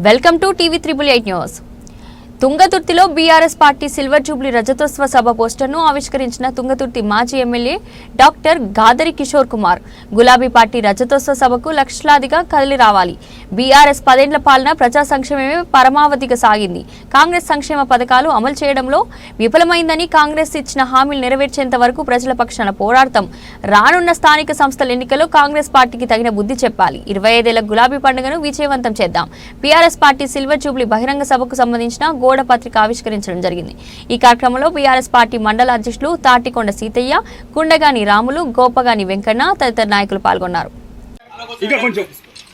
welcome to TV triple eight news తుంగతుర్తిలో BRS party silver jubilee రజతోత్సవ సభ పోస్టర్ను ఆవిష్కరించిన తుంగతుర్తి మాజీ ఎమ్మెల్యే డాక్టర్ గాదరి కిషోర్ కుమార్. గులాబీ పార్టీ రజతోత్సవ సభకు లక్షలాదిగా కదిలి రావాలి. బీఆర్ఎస్ పదేండ్ల పాలన ప్రజా సంక్షేమమే పరమావధిగా సాగింది. కాంగ్రెస్ సంక్షేమ పథకాలు అమలు చేయడంలో విఫలమైందని కాంగ్రెస్ ఇచ్చిన హామీలు నెరవేర్చేంత వరకు ప్రజల పక్షాన పోరాడతాం. రానున్న స్థానిక సంస్థల ఎన్నికల్లో కాంగ్రెస్ పార్టీకి తగిన బుద్ధి చెప్పాలి. ఇరవై ఐదేళ్ళ గులాబీ పండుగను విజయవంతం చేద్దాం. బీఆర్ఎస్ పార్టీ సిల్వర్ జూబ్లీ బహిరంగ సభకు సంబంధించిన గోడ పత్రిక ఆవిష్కరించడం జరిగింది. ఈ కార్యక్రమంలో బీఆర్ఎస్ పార్టీ మండల అధ్యక్షులు తాటికొండ సీతయ్య కుండగాని రాములు గోపగాని వెంకన్న తదితర నాయకులు పాల్గొన్నారు. ఇంకా కొంచెం.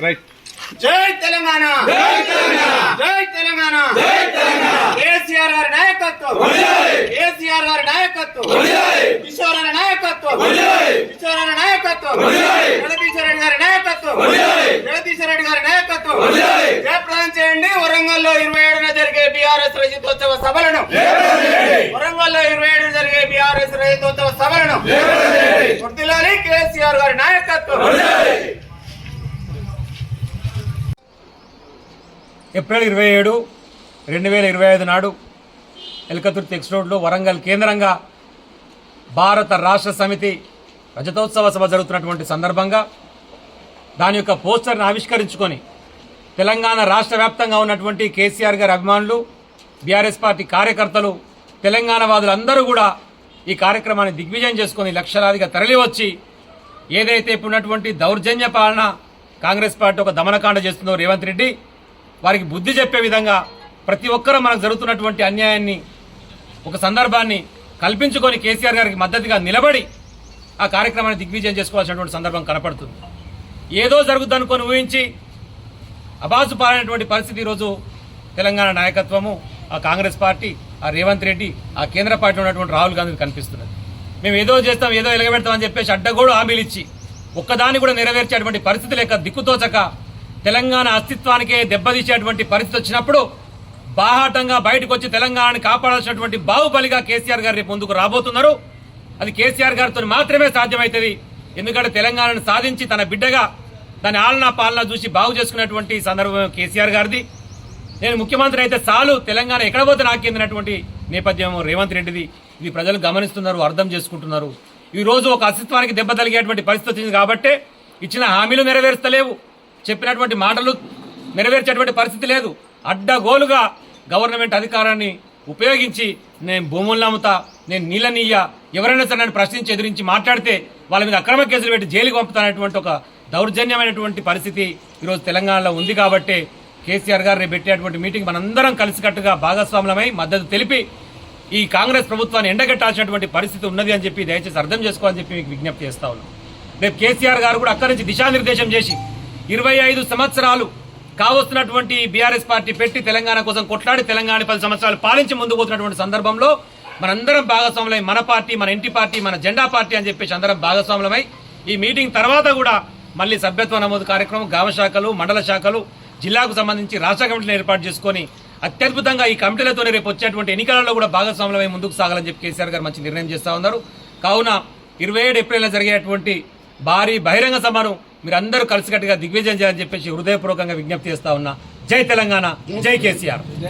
రైట్. జై తెలంగాణ. జై తెలంగాణ. జై తెలంగాణ. జై తెలంగాణ. కేసీఆర్ గారి నాయకత్వం కేసీఆర్ గారి నాయకత్వం. కిషోర్ గారి నాయకత్వం. కిషోర్ గారి నాయకత్వం. జగదీశ్వర రెడ్డి గారి నాయకత్వం జగదీశ్వర రెడ్డి గారి నాయకత్వం జయప్రదం చేయండి వరంగల్లో ఇరవై ఏడున జరిగే బీఆర్ఎస్ రజతోత్సవ సభలను. వరంగల్లో ఇరవై ఏడు జరిగే బీఆర్ఎస్ రజతోత్సవ సభలను. గుర్తిలాలి కేసీఆర్ గారి నాయకత్వం. ఏప్రిల్ ఇరవై ఏడు రెండు వేల ఇరవై ఐదు నాడు ఎల్కతుర్తి ఎక్స్ రోడ్లో వరంగల్ కేంద్రంగా భారత రాష్ట్ర సమితి రజతోత్సవ సభ జరుగుతున్నటువంటి సందర్భంగా దాని యొక్క పోస్టర్ను ఆవిష్కరించుకొని తెలంగాణ రాష్ట్ర వ్యాప్తంగా ఉన్నటువంటి కేసీఆర్ గారి అభిమానులు బీఆర్ఎస్ పార్టీ కార్యకర్తలు తెలంగాణ వాదులందరూ కూడా ఈ కార్యక్రమాన్ని దిగ్విజయం చేసుకుని లక్షలాదిగా తరలివచ్చి ఏదైతే ఇప్పుడు ఉన్నటువంటి దౌర్జన్య పాలన కాంగ్రెస్ పార్టీ ఒక దమనకాండ చేస్తుందో రేవంత్ రెడ్డి వారికి బుద్ధి చెప్పే విధంగా ప్రతి ఒక్కరూ మనకు జరుగుతున్నటువంటి అన్యాయాన్ని ఒక సందర్భాన్ని కల్పించుకొని కేసీఆర్ గారికి మద్దతుగా నిలబడి ఆ కార్యక్రమాన్ని దిగ్విజయం చేసుకోవాల్సినటువంటి సందర్భం కనపడుతుంది. ఏదో జరుగుద్దనుకొని ఊహించి అబాసు పాలైనటువంటి పరిస్థితి ఈరోజు తెలంగాణ నాయకత్వము. ఆ కాంగ్రెస్ పార్టీ ఆ రేవంత్ రెడ్డి ఆ కేంద్ర పార్టీ ఉన్నటువంటి రాహుల్ గాంధీ కనిపిస్తున్నది. మేము ఏదో చేస్తాం ఏదో ఎలగబెడతామని చెప్పేసి అడ్డగోడు హామీలు ఇచ్చి ఒక్కదాన్ని కూడా నెరవేర్చేటువంటి పరిస్థితి లేక దిక్కుతోచక తెలంగాణ అస్తిత్వానికే దెబ్బతీసేటువంటి పరిస్థితి వచ్చినప్పుడు బాహాటంగా బయటకు వచ్చి తెలంగాణని కాపాడాల్సినటువంటి బాహుబలిగా కేసీఆర్ గారు రేపు ముందుకు రాబోతున్నారు. అది కేసీఆర్ గారితో మాత్రమే సాధ్యమవుతుంది ఎందుకంటే తెలంగాణను సాధించి తన బిడ్డగా దాని ఆలనా పాలన చూసి బాగు చేసుకున్నటువంటి సందర్భం కేసీఆర్ గారిది. నేను ముఖ్యమంత్రి అయితే చాలు. తెలంగాణ ఎక్కడ పోతే నాకేందినటువంటి నేపథ్యం రేవంత్ రెడ్డిది. ఇది ప్రజలు గమనిస్తున్నారు అర్థం చేసుకుంటున్నారు. ఈ రోజు ఒక అస్తిత్వానికి దెబ్బ తగిలేటువంటి పరిస్థితి వచ్చింది కాబట్టే ఇచ్చిన హామీలు నెరవేరుస్తలేవు. చెప్పినటువంటి మాటలు నెరవేర్చేటువంటి పరిస్థితి లేదు. అడ్డగోలుగా గవర్నమెంట్ అధికారాన్ని ఉపయోగించి నేను భూములను అమ్ముతా నేను నీళ్ళనీయ ఎవరైనా సరే నన్ను ప్రశ్నించి ఎదిరించి మాట్లాడితే వాళ్ళ మీద అక్రమ కేసులు పెట్టి జైలుకి పంపుతానటువంటి ఒక దౌర్జన్యమైనటువంటి పరిస్థితి ఈరోజు తెలంగాణలో ఉంది కాబట్టే కేసీఆర్ గారు రేపు పెట్టేటువంటి మీటింగ్ మనందరం కలిసికట్టుగా భాగస్వాములమై మద్దతు తెలిపి ఈ కాంగ్రెస్ ప్రభుత్వాన్ని ఎండగట్టాల్సినటువంటి పరిస్థితి ఉన్నది అని చెప్పి దయచేసి అర్థం చేసుకోవాలని చెప్పి మీకు విజ్ఞప్తి చేస్తా ఉన్నాం. రేపు కేసీఆర్ గారు కూడా అక్కడి నుంచి దిశానిర్దేశం చేసి ఇరవై ఐదు సంవత్సరాలు కావస్తున్నటువంటి బీఆర్ఎస్ పార్టీ పెట్టి తెలంగాణ కోసం కొట్లాడి తెలంగాణ పది సంవత్సరాలు పాలించి ముందుకు పోతున్నటువంటి సందర్భంలో మనందరం భాగస్వాములై మన పార్టీ మన ఇంటి పార్టీ మన జెండా పార్టీ అని చెప్పేసి అందరం భాగస్వాములమై ఈ మీటింగ్ తర్వాత కూడా మళ్ళీ సభ్యత్వ నమోదు కార్యక్రమం గ్రామ శాఖలు మండల శాఖలు జిల్లాకు సంబంధించి రాష్ట్ర కమిటీలు ఏర్పాటు చేసుకొని అత్యద్భుతంగా ఈ కమిటీలతోనే రేపు వచ్చేటువంటి ఎన్నికలలో కూడా భాగస్వాములమై ముందుకు సాగాలని చెప్పి కేసీఆర్ గారు మంచి నిర్ణయం చేస్తూ ఉన్నారు. కావున ఇరవై ఏడు ఏప్రిల్లో జరిగేటువంటి భారీ బహిరంగ సభను మీరందరూ కలిసికట్టుగా దిగ్విజయం చేయాలని చెప్పేసి హృదయపూర్వకంగా విజ్ఞప్తి చేస్తా ఉన్నా. జై తెలంగాణ జై కేసీఆర్.